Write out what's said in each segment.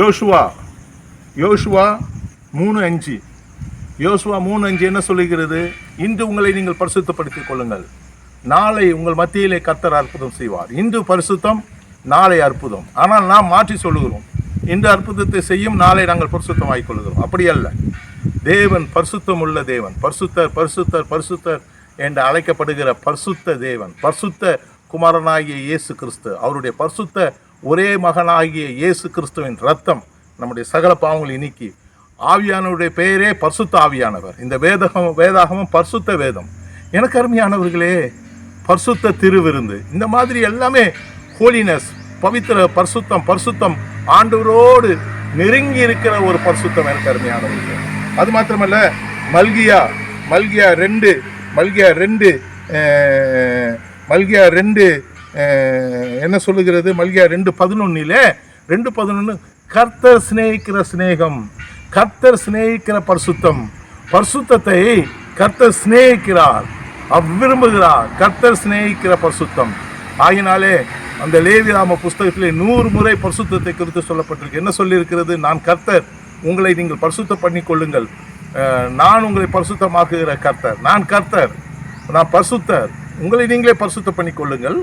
யோசுவா யோசுவா மூணு அஞ்சு. யோசுவா மூணு அஞ்சு என்ன சொல்லுகிறது? இன்று உங்களை நீங்கள் பரிசுத்தப்படுத்திக் கொள்ளுங்கள். நாளை உங்கள் மத்தியிலே கர்த்தர் அற்புதம் செய்வார். இன்று பரிசுத்தம் நாளை அற்புதம். ஆனால் நாம் மாற்றி சொல்லுகிறோம். இன்று அற்புதத்தை செய்யும் நாளை நாங்கள் பரிசுத்தம் கொள்கிறோம் அப்படி அல்ல. தேவன் பரிசுத்தம் உள்ள தேவன். பரிசுத்தர் பரிசுத்தர் பரிசுத்தர் என்று அழைக்கப்படுகிற பரிசுத்த தேவன். பரிசுத்த குமாரனாகிய இயேசு கிறிஸ்து. அவருடைய பரிசுத்த ஒரே மகனாகிய இயேசு கிறிஸ்துவின் ரத்தம் நம்முடைய சகல பாவங்களை நீக்கி ஆவியானவருடைய பெயரே பர்சுத்த ஆவியானவர். இந்த வேதகம் வேதாகமும் பர்சுத்த வேதம். எனக்கு அருமையானவர்களே பர்சுத்த திருவிருந்து. இந்த மாதிரி எல்லாமே ஹோலினஸ் பவித்திர பர்சுத்தம் பர்சுத்தம் ஆண்டவரோடு நெருங்கி இருக்கிற ஒரு பர்சுத்தம் எனக்கு அருமையானவர்களே. அது மாத்திரமல்ல மல்கியா மல்கியா ரெண்டு மல்கியா ரெண்டு மல்கியா ரெண்டு என்ன சொல்லுகிறது? மல்கியா ரெண்டு பதினொன்னிலே ரெண்டு பதினொன்று கர்த்தர் சிநேகிக்கிற சிநேகம் கர்த்தர் சிநேகிக்கிற பரிசுத்தம் பரிசுத்தத்தை கர்த்தர் சிநேகிக்கிறார் அவ்விரும்புகிறார் கர்த்தர் சிநேகிக்கிற பரிசுத்தம். ஆகினாலே அந்த லேவிராம புஸ்தகத்திலே நூறு முறை பரிசுத்தத்தை குறித்து சொல்லப்பட்டிருக்கு. என்ன சொல்லியிருக்கிறது? நான் கர்த்தர் உங்களை நீங்கள் பரிசுத்தம் பண்ணி கொள்ளுங்கள். நான் உங்களை பரிசுத்தமாக்குகிற கர்த்தர் நான் கர்த்தர் நான் பரிசுத்தர் உங்களை நீங்களே பரிசுத்தம் பண்ணி கொள்ளுங்கள்.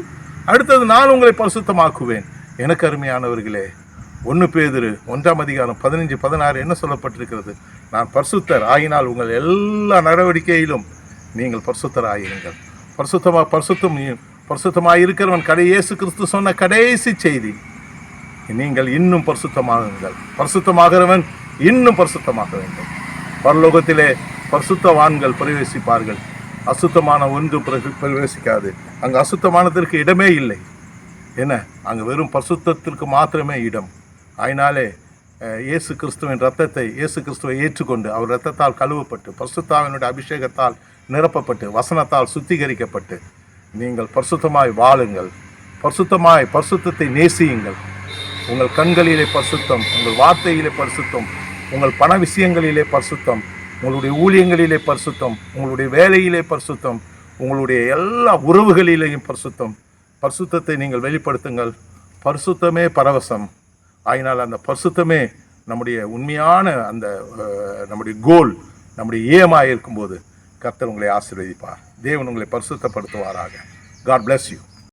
அடுத்தது நான் உங்களை பரிசுத்தமாக்குவேன். எனக்கு அருமையானவர்களே ஒன்று பேதிரு ஒன்றாம் அதிகாரம் பதினஞ்சு பதினாறு என்ன சொல்லப்பட்டிருக்கிறது? நான் பரிசுத்தர் ஆகினால் உங்கள் எல்லா நடவடிக்கையிலும் நீங்கள் பரிசுத்தர் ஆகிருங்கள் பரிசுத்தமாக பரிசுத்தம் பரிசுத்தமாக இருக்கிறவன் கடை இயேசு கிறிஸ்து சொன்ன கடைசி செய்தி. நீங்கள் இன்னும் பரிசுத்தமாகுங்கள். பரிசுத்தமாகிறவன் இன்னும் பரிசுத்தமாக வேண்டும் பரலோகத்திலே பரிசுத்தவான்கள் பிரவேசிப்பார்கள். அசுத்தமான ஒன்று பிரவேசிக்காது. அங்கே அசுத்தமானதற்கு இடமே இல்லை. என்ன? அங்கே வெறும் பசுத்தத்திற்கு மாத்திரமே இடம். அதனாலே இயேசு கிறிஸ்துவின் ரத்தத்தை இயேசு கிறிஸ்துவை ஏற்றுக்கொண்டு அவர் ரத்தத்தால் கழுவப்பட்டு பரிசுத்தாவினுடைய அபிஷேகத்தால் நிரப்பப்பட்டு வசனத்தால் சுத்திகரிக்கப்பட்டு நீங்கள் பரிசுத்தமாய் வாழுங்கள். பரிசுத்தமாய் பரிசுத்தத்தை நேசியுங்கள். உங்கள் கண்களிலே பரிசுத்தம் உங்கள் வார்த்தையிலே பரிசுத்தம் உங்கள் பண விஷயங்களிலே பரிசுத்தம் உங்களுடைய ஊழியங்களிலே பரிசுத்தம் உங்களுடைய வேலையிலே பரிசுத்தம் உங்களுடைய எல்லா உறவுகளிலேயும் பரிசுத்தம். பரிசுத்தத்தை நீங்கள் வெளிப்படுத்துங்கள். பரிசுத்தமே பரவசம். ஆயினால் அந்த பரிசுத்தமே நம்முடைய உண்மையான அந்த நம்முடைய கோல் நம்முடைய ஏமாக இருக்கும்போது கர்த்தர் உங்களை ஆசீர்வதிப்பார். தேவன் உங்களை பரிசுத்தப்படுத்துவாராக. God bless you